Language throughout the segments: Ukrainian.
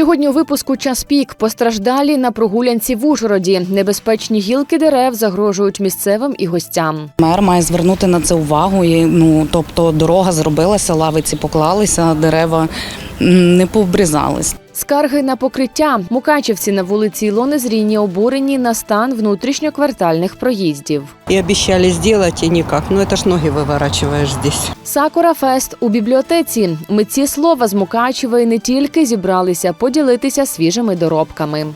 Сьогодні у випуску час пік постраждалі на прогулянці в Ужгороді. Небезпечні гілки дерев загрожують місцевим і гостям. Мер має звернути на це увагу. І, ну, тобто дорога зробилася, лавиці поклалися, дерева не повбрізались. Скарги на покриття. Мукачівці на вулиці Ілони зрійні обурені на стан внутрішньоквартальних проїздів. І обещали зробити, і ніяк. Ну це ж ноги виворачуєш здесь. Сакура Фест у бібліотеці. Митці слова з Мукачева і не тільки зібралися поділитися свіжими доробками.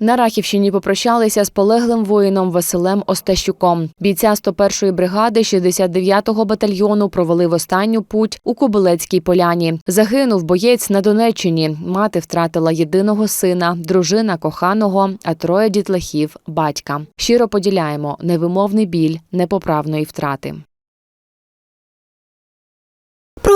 На Рахівщині попрощалися з полеглим воїном Василем Остащуком. Бійця 101-ї бригади 69-го батальйону провели в останню путь у Кобилецькій поляні. Загинув боєць на Донеччині. Мати втратила єдиного сина, дружина коханого, а троє дітлахів батька. Щиро поділяємо невимовний біль непоправної втрати.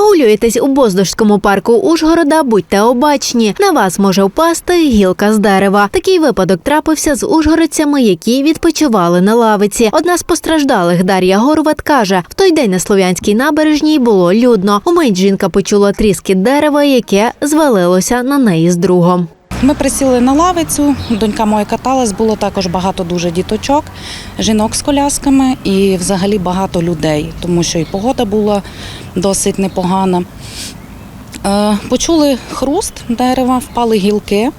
Прогулюєтесь у Боздожському парку Ужгорода, будьте обачні. На вас може впасти гілка з дерева. Такий випадок трапився з ужгородцями, які відпочивали на лавиці. Одна з постраждалих Дар'я Горват каже: в той день на Слов'янській набережній було людно. Умить жінка почула тріски дерева, яке звалилося на неї з другом. Ми присіли на лавицю, донька моя каталась, було також багато дуже діточок, жінок з колясками і взагалі багато людей, тому що і погода була досить непогана. Е, Почули хруст дерева, впали гілки.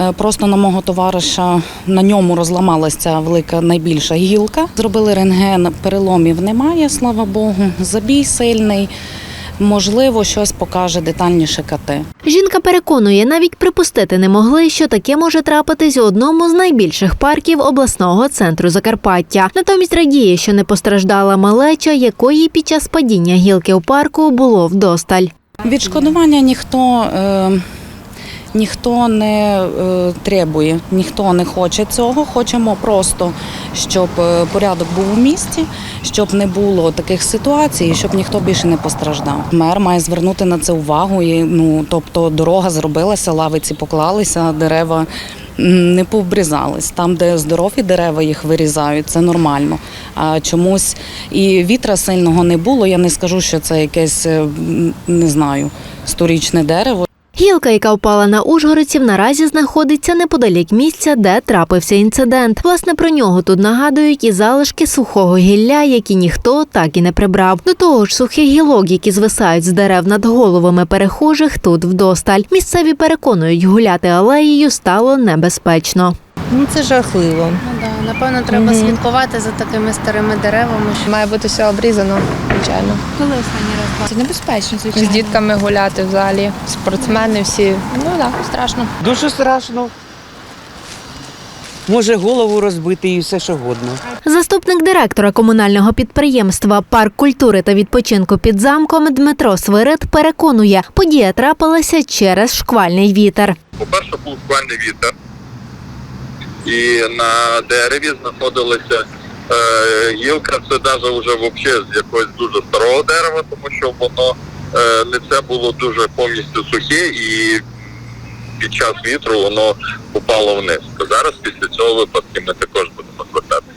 Е, Просто на мого товариша на ньому розламалася велика найбільша гілка. Зробили рентген, переломів немає, слава Богу. Забій сильний. Можливо, щось покаже детальніше КТ. Жінка переконує, навіть припустити не могли, що таке може трапитись у одному з найбільших парків обласного центру Закарпаття. Натомість радіє, що не постраждала малеча, якої під час падіння гілки у парку було вдосталь. Відшкодування ніхто, е, ніхто не е, требує, ніхто не хоче цього. Хочемо просто, щоб е, порядок був у місті, щоб не було таких ситуацій, щоб ніхто більше не постраждав. Мер має звернути на це увагу. І, ну, тобто дорога зробилася, лавиці поклалися, дерева. Не повбрізались там, де здорові дерева їх вирізають, це нормально. А чомусь і вітра сильного не було. Я не скажу, що це якесь е, не знаю, сторічне дерево. Гілка, яка впала на ужгородців, наразі знаходиться неподалік місця, де трапився інцидент. Власне, про нього тут нагадують і залишки сухого гілля, які ніхто так і не прибрав. До того ж, сухих гілок, які звисають з дерев над головами перехожих, тут вдосталь. Місцеві переконують, гуляти алеєю стало небезпечно. Ну це жахливо. Ну да, напевно, треба слідкувати за такими старими деревами. Має бути все обрізано, звичайно. Коли останній раз Це небезпечно, звичайно. З дітками гуляти в залі, спортсмени всі. Ну так, да, страшно. Дуже страшно. Може голову розбити і все що годно. Заступник директора комунального підприємства Парк культури та відпочинку під замком Дмитро Свирид переконує, подія трапилася через шквальний вітер. По-перше, був шквальний вітер, і на дереві знаходилася е, гілка, це навіть вже вообще з якогось дуже старого дерева, тому що воно е, не це було дуже повністю сухе і під час вітру воно попало вниз. Зараз після цього випадку ми також будемо звертатися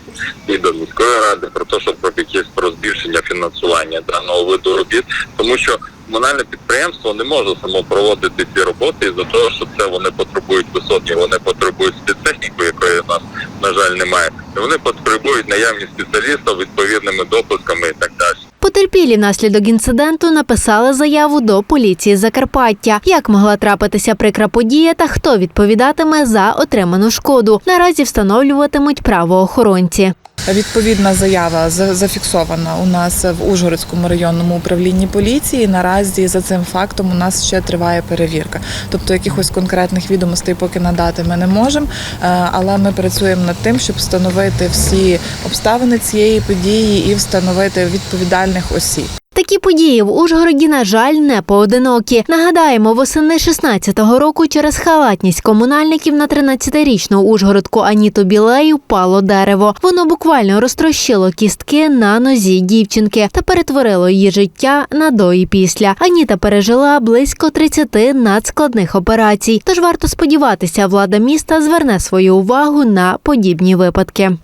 і до міської ради про те, щоб про якесь про збільшення фінансування даного виду робіт, тому що комунальне підприємство не може само проводити ці роботи із-за того, що це вони потребують висотні, вони потребують спецтехніку, якої у нас на жаль немає. Вони потребують наявність спеціалістів відповідними допусками і так далі. Потерпілі внаслідок інциденту написали заяву до поліції Закарпаття. Як могла трапитися прикра подія та хто відповідатиме за отриману шкоду? Наразі встановлюватимуть правоохоронці. Відповідна заява за- зафіксована у нас в Ужгородському районному управлінні поліції. Наразі за цим фактом у нас ще триває перевірка. Тобто якихось конкретних відомостей поки надати ми не можемо, е, але ми працюємо над тим, щоб встановити всі обставини цієї події і встановити відповідальних осіб. Такі події в Ужгороді, на жаль, не поодинокі. Нагадаємо, восени 16-го року через халатність комунальників на 13-річну ужгородку Аніту Білей впало дерево. Воно буквально розтрощило кістки на нозі дівчинки та перетворило її життя на до і після. Аніта пережила близько 30 надскладних операцій. Тож варто сподіватися, влада міста зверне свою увагу на подібні випадки.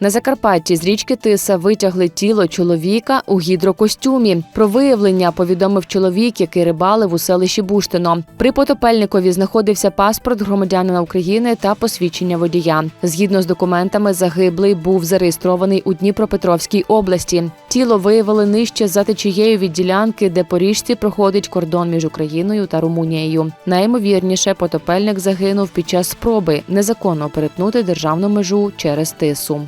На Закарпатті з річки Тиса витягли тіло чоловіка у гідрокостюмі. Про виявлення повідомив чоловік, який рибалив у селищі Буштино. При потопельникові знаходився паспорт громадянина України та посвідчення водія. Згідно з документами, загиблий був зареєстрований у Дніпропетровській області. Тіло виявили нижче за течією від ділянки, де по річці проходить кордон між Україною та Румунією. Найімовірніше, потопельник загинув під час спроби незаконно перетнути державну межу через тису.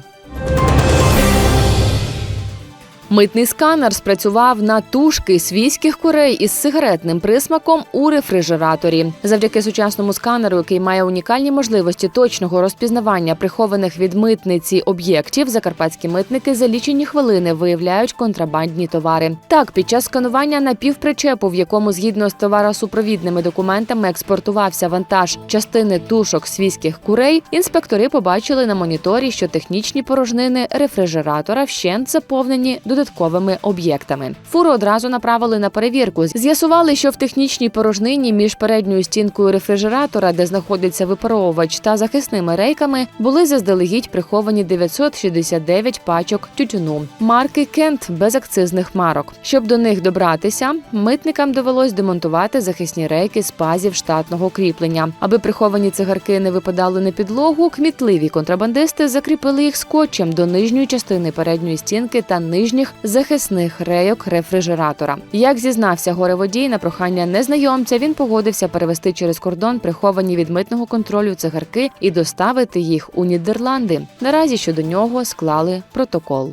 Митний сканер спрацював на тушки свійських курей із сигаретним присмаком у рефрижераторі. Завдяки сучасному сканеру, який має унікальні можливості точного розпізнавання прихованих від митниці об'єктів, закарпатські митники за лічені хвилини виявляють контрабандні товари. Так, під час сканування напівпричепу, в якому згідно з товаросупровідними документами експортувався вантаж частини тушок свійських курей, інспектори побачили на моніторі, що технічні порожнини рефрижератора вщент заповнені додатковими об'єктами. Фуру одразу направили на перевірку. З'ясували, що в технічній порожнині між передньою стінкою рефрижератора, де знаходиться випаровувач та захисними рейками, були заздалегідь приховані 969 пачок тютюну марки Кент без акцизних марок. Щоб до них добратися, митникам довелось демонтувати захисні рейки з пазів штатного кріплення. Аби приховані цигарки не випадали на підлогу, кмітливі контрабандисти закріпили їх скотчем до нижньої частини передньої стінки та нижніх захисних рейок рефрижератора. Як зізнався гореводій на прохання незнайомця, він погодився перевести через кордон приховані від митного контролю цигарки і доставити їх у Нідерланди. Наразі щодо нього склали протокол.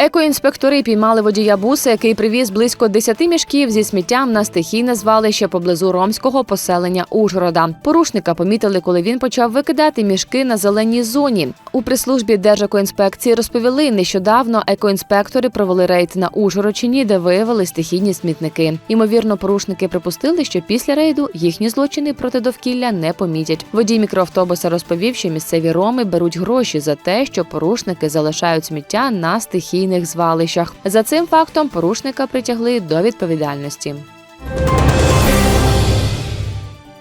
Екоінспектори піймали водія буса, який привіз близько 10 мішків зі сміттям на стихійне звалище поблизу ромського поселення Ужгорода. Порушника помітили, коли він почав викидати мішки на зеленій зоні. У прес-службі Держекоінспекції розповіли, нещодавно екоінспектори провели рейд на Ужгородчині, де виявили стихійні смітники. Ймовірно, порушники припустили, що після рейду їхні злочини проти довкілля не помітять. Водій мікроавтобуса розповів, що місцеві роми беруть гроші за те, що порушники залишають сміття на стихійних звалищах. За цим фактом порушника притягли до відповідальності.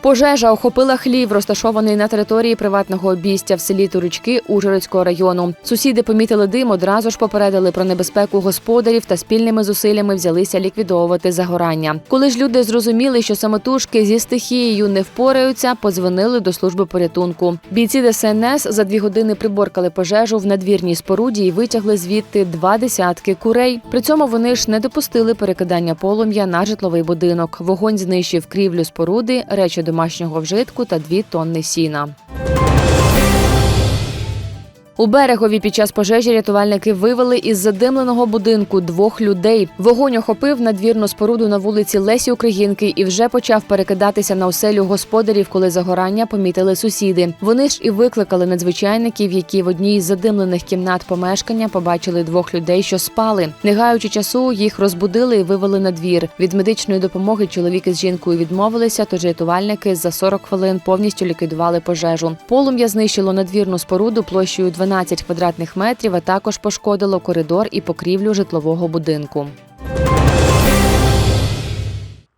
Пожежа охопила хлів, розташований на території приватного обійстя в селі Турички Ужгородського району. Сусіди помітили дим, одразу ж попередили про небезпеку господарів та спільними зусиллями взялися ліквідовувати загорання. Коли ж люди зрозуміли, що самотужки зі стихією не впораються, подзвонили до служби порятунку. Бійці ДСНС за дві години приборкали пожежу в надвірній споруді і витягли звідти два десятки курей. При цьому вони ж не допустили перекидання полум'я на житловий будинок. Вогонь знищив крівлю споруди, речі домашнього вжитку та дві тонни сіна. У берегові під час пожежі рятувальники вивели із задимленого будинку двох людей. Вогонь охопив надвірну споруду на вулиці Лесі Українки і вже почав перекидатися на оселю господарів, коли загорання помітили сусіди. Вони ж і викликали надзвичайників, які в одній із задимлених кімнат помешкання побачили двох людей, що спали. Не гаючи часу, їх розбудили і вивели на двір. Від медичної допомоги чоловік із жінкою відмовилися, тож рятувальники за 40 хвилин повністю ліквідували пожежу. Полум'я знищило надвірну споруду площею 12 квадратних метрів, а також пошкодило коридор і покрівлю житлового будинку.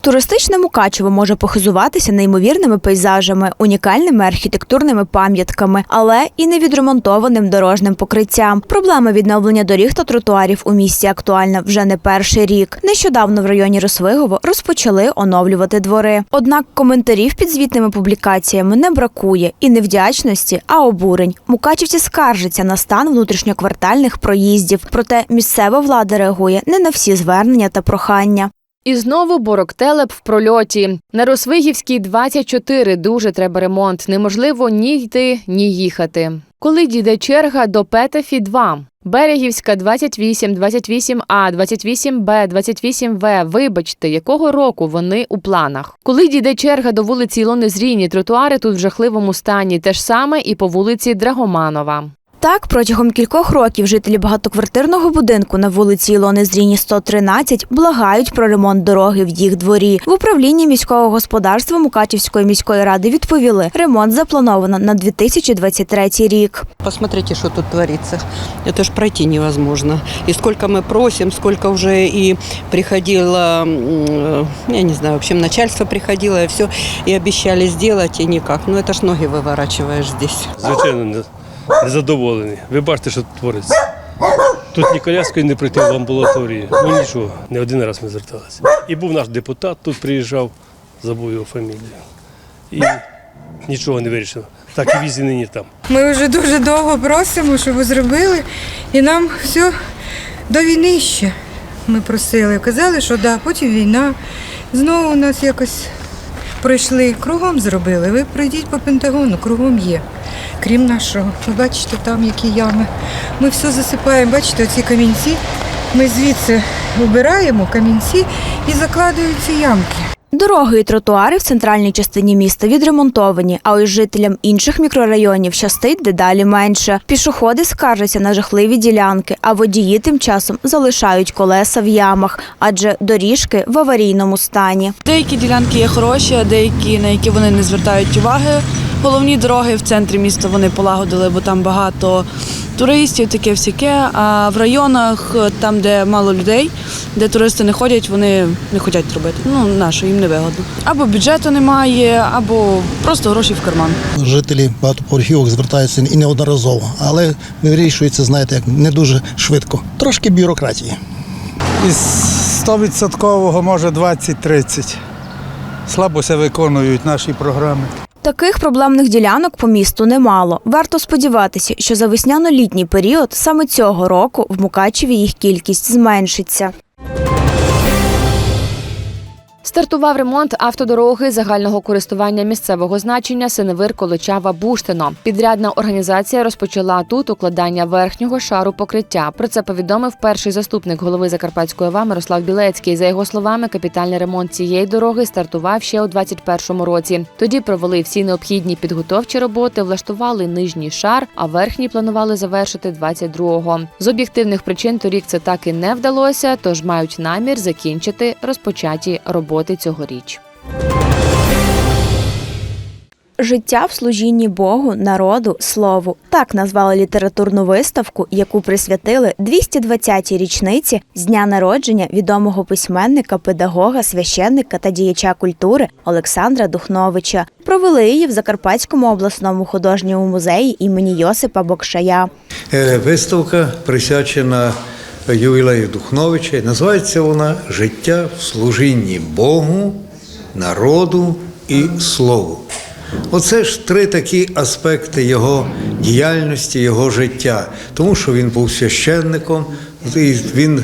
Туристичне Мукачево може похизуватися неймовірними пейзажами, унікальними архітектурними пам'ятками, але і невідремонтованим дорожним покриттям. Проблема відновлення доріг та тротуарів у місті актуальна вже не перший рік. Нещодавно в районі Росвигово розпочали оновлювати двори. Однак коментарів під звітними публікаціями не бракує і не вдячності, а обурень. Мукачівці скаржаться на стан внутрішньоквартальних проїздів. Проте місцева влада реагує не на всі звернення та прохання. І знову Борок-Телеп в прольоті. На Росвигівській 24 дуже треба ремонт. Неможливо ні йти, ні їхати. Коли дійде черга до Петефі 2. Берегівська 28, 28А, 28Б, 28В. Вибачте, якого року вони у планах. Коли дійде черга до вулиці Ілони Зріні, тротуари тут в жахливому стані. Те ж саме і по вулиці Драгоманова. Так, протягом кількох років жителі багатоквартирного будинку на вулиці Ілони Зріні 113 благають про ремонт дороги в їх дворі. В управлінні міського господарства Мукачівської міської ради відповіли, ремонт заплановано на 2023 рік. Посмотрите, что тут творится. Это ж пройти невозможно. И сколько мы просим, сколько уже и приходило, м, я не знаю, в общем, начальство приходило, и все, и обещали сделать, и никак. Ну, это ж ноги выворачиваешь здесь. Звичайно, не- незадоволені. Ви бачите, що тут твориться. Тут ні коляскою не пройти в амбулаторії. Ну нічого, не один раз ми зверталися. І був наш депутат, тут приїжджав, забув його фамілію. І нічого не вирішив. Так і візі нині там. Ми вже дуже довго просимо, щоб ви зробили, і нам все до війни ще ми просили. Казали, що да, потім війна. Знову у нас якось пройшли, кругом зробили. Ви пройдіть по Пентагону, кругом є. Крім нашого. Ви бачите, там які ями. Ми все засипаємо, бачите, оці камінці. Ми звідси вибираємо камінці і закладуємо ці ямки. Дороги і тротуари в центральній частині міста відремонтовані, а ось жителям інших мікрорайонів щастить дедалі менше. Пішоходи скаржаться на жахливі ділянки, а водії тим часом залишають колеса в ямах, адже доріжки в аварійному стані. Деякі ділянки є хороші, а деякі, на які вони не звертають уваги. Головні дороги в центрі міста вони полагодили, бо там багато туристів, таке всяке. А в районах, там, де мало людей, де туристи не ходять, вони не хочуть робити. Ну, на що їм не вигодно. Або бюджету немає, або просто гроші в карман. Жителі багатоповерхівок звертаються і неодноразово, але вирішується, знаєте, як не дуже швидко. Трошки бюрократії. Із 100% може 20-30. Слабо се виконують наші програми. Таких проблемних ділянок по місту немало. Варто сподіватися, що за весняно-літній період саме цього року в Мукачеві їх кількість зменшиться. Стартував ремонт автодороги загального користування місцевого значення Синевир Колочава Буштино. Підрядна організація розпочала тут укладання верхнього шару покриття. Про це повідомив перший заступник голови Закарпатської ОВА Мирослав Білецький. За його словами, капітальний ремонт цієї дороги стартував ще у 2021 році. Тоді провели всі необхідні підготовчі роботи, влаштували нижній шар, а верхній планували завершити 22-го. З об'єктивних причин торік це так і не вдалося, тож мають намір закінчити розпочаті роботи цьогоріч. Життя в служінні Богу, народу, слову. Так назвали літературну виставку, яку присвятили 220-й річниці з дня народження відомого письменника, педагога, священника та діяча культури Олександра Духновича. Провели її в Закарпатському обласному художньому музеї імені Йосипа Бокшая. Е, Виставка присвячена ювілею Духновича. Називається вона Життя в служінні Богу, народу і слову. Оце ж три такі аспекти його діяльності, його життя. Тому що він був священником, він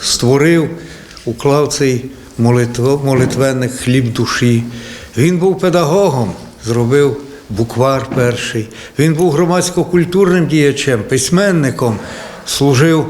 створив, уклав цей молитво, молитвенник хліб душі. Він був педагогом, зробив буквар перший. Він був громадсько-культурним діячем, письменником, служив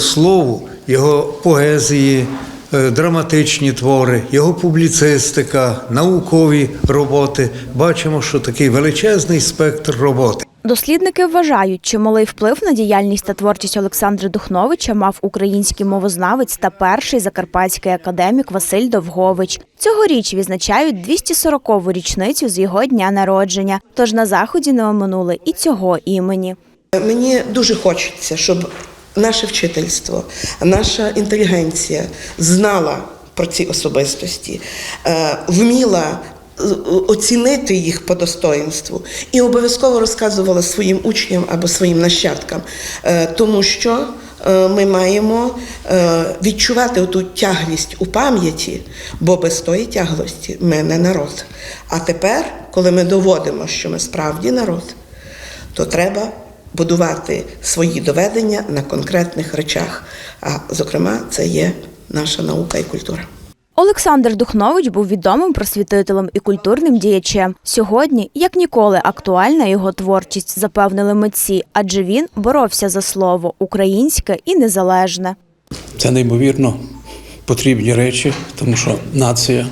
слову, його поезії, е, драматичні твори, його публіцистика, наукові роботи. Бачимо, що такий величезний спектр роботи. Дослідники вважають, чималий вплив на діяльність та творчість Олександра Духновича мав український мовознавець та перший закарпатський академік Василь Довгович. Цьогоріч відзначають 240-ву річницю з його дня народження. Тож на заході не оминули і цього імені. Мені дуже хочеться, щоб наше вчительство, наша інтелігенція знала про ці особистості, е, вміла е, оцінити їх по достоїнству і обов'язково розказувала своїм учням або своїм нащадкам, Е, тому що ми маємо відчувати оту тяглість у пам'яті, бо без тої тяглості ми не народ. А тепер, коли ми доводимо, що ми справді народ, то треба будувати свої доведення на конкретних речах. А зокрема, це є наша наука і культура. Олександр Духнович був відомим просвітителем і культурним діячем. Сьогодні, як ніколи, актуальна його творчість, запевнили митці, адже він боровся за слово українське і незалежне. Це неймовірно потрібні речі, тому що нація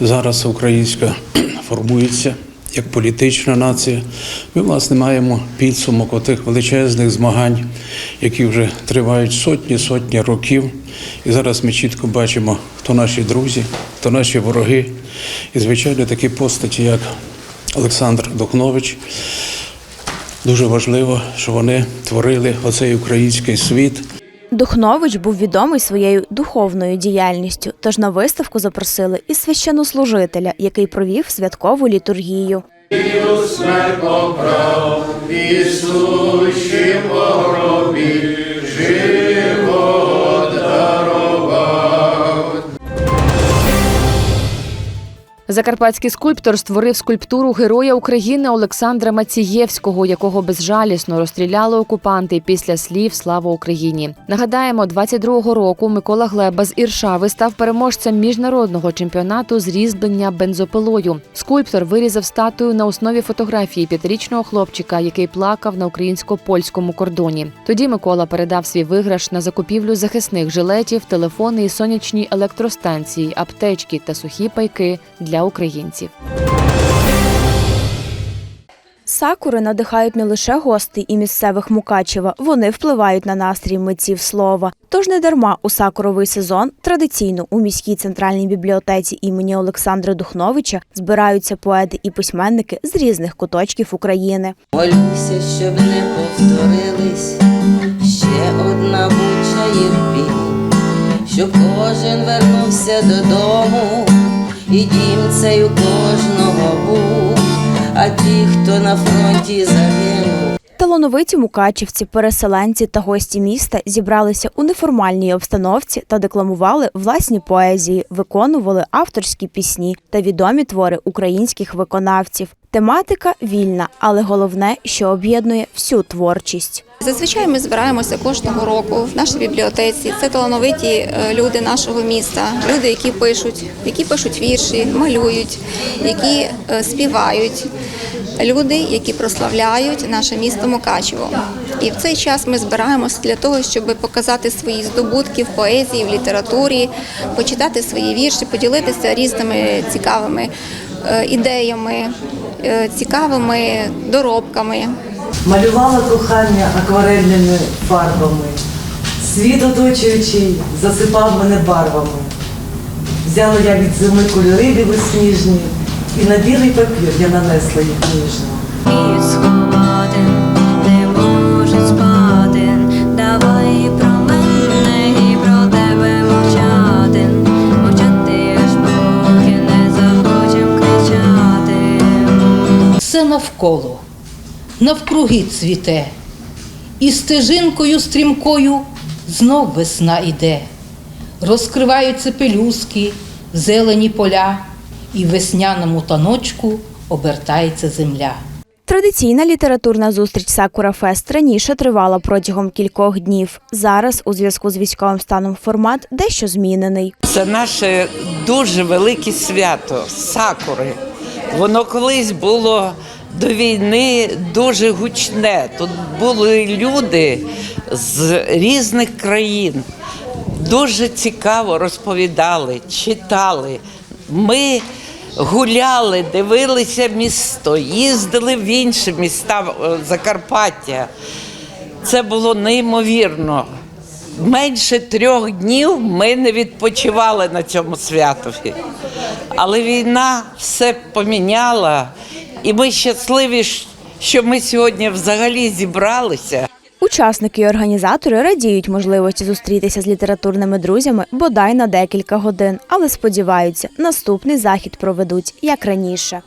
зараз українська формується як політична нація. Ми, власне, маємо підсумок отих величезних змагань, які вже тривають сотні сотні років. І зараз ми чітко бачимо, хто наші друзі, хто наші вороги. І, звичайно, такі постаті, як Олександр Духнович. Дуже важливо, що вони творили оцей український світ. Духнович був відомий своєю духовною діяльністю, тож на виставку запросили і священнослужителя, який провів святкову літургію. смерть Закарпатський скульптор створив скульптуру героя України Олександра Мацієвського, якого безжалісно розстріляли окупанти після слів Слава Україні. Нагадаємо, 22-го року Микола Глеба з Іршави став переможцем міжнародного чемпіонату з різьблення бензопилою. Скульптор вирізав статую на основі фотографії п'ятирічного хлопчика, який плакав на українсько-польському кордоні. Тоді Микола передав свій виграш на закупівлю захисних жилетів, телефони і сонячні електростанції, аптечки та сухі пайки для українців. Сакури надихають не лише гостей і місцевих Мукачева, вони впливають на настрій митців слова. Тож не дарма у сакуровий сезон традиційно у міській центральній бібліотеці імені Олександра Духновича збираються поети і письменники з різних куточків України. Молюся, щоб не повторились ще одна буча Ірпінь, щоб кожен вернувся додому, і дім цей у кожного був, а ті, хто на фронті загинув. Талановиті мукачівці, переселенці та гості міста зібралися у неформальній обстановці та декламували власні поезії, виконували авторські пісні та відомі твори українських виконавців. Тематика вільна, але головне, що об'єднує всю творчість. Зазвичай ми збираємося кожного року в нашій бібліотеці. Це талановиті е, люди нашого міста, люди, які пишуть, які пишуть вірші, малюють, які е, співають. Люди, які прославляють наше місто Мукачево. І в цей час ми збираємося для того, щоб показати свої здобутки в поезії, в літературі, почитати свої вірші, поділитися різними цікавими ідеями, е, цікавими доробками. Малювала кохання акварельними фарбами. Світ оточуючий засипав мене барвами. Взяла я від зими кольори білосніжні, і на білий папір я нанесла їх ніжно. Все навколо, навкруги цвіте, і стежинкою стрімкою знов весна іде. Розкриваються пелюски, зелені поля, і в весняному таночку обертається земля. Традиційна літературна зустріч Сакура Фест раніше тривала протягом кількох днів. Зараз, у зв'язку з військовим станом, формат дещо змінений. Це наше дуже велике свято сакури. Воно колись було до війни дуже гучне. Тут були люди з різних країн. Дуже цікаво розповідали, читали. Ми гуляли, дивилися місто, їздили в інші міста е, Закарпаття. Це було неймовірно. Менше трьох днів ми не відпочивали на цьому святові. Але війна все поміняла, і ми щасливі, що ми сьогодні взагалі зібралися. Учасники і організатори радіють можливості зустрітися з літературними друзями бодай на декілька годин, але сподіваються, наступний захід проведуть як раніше.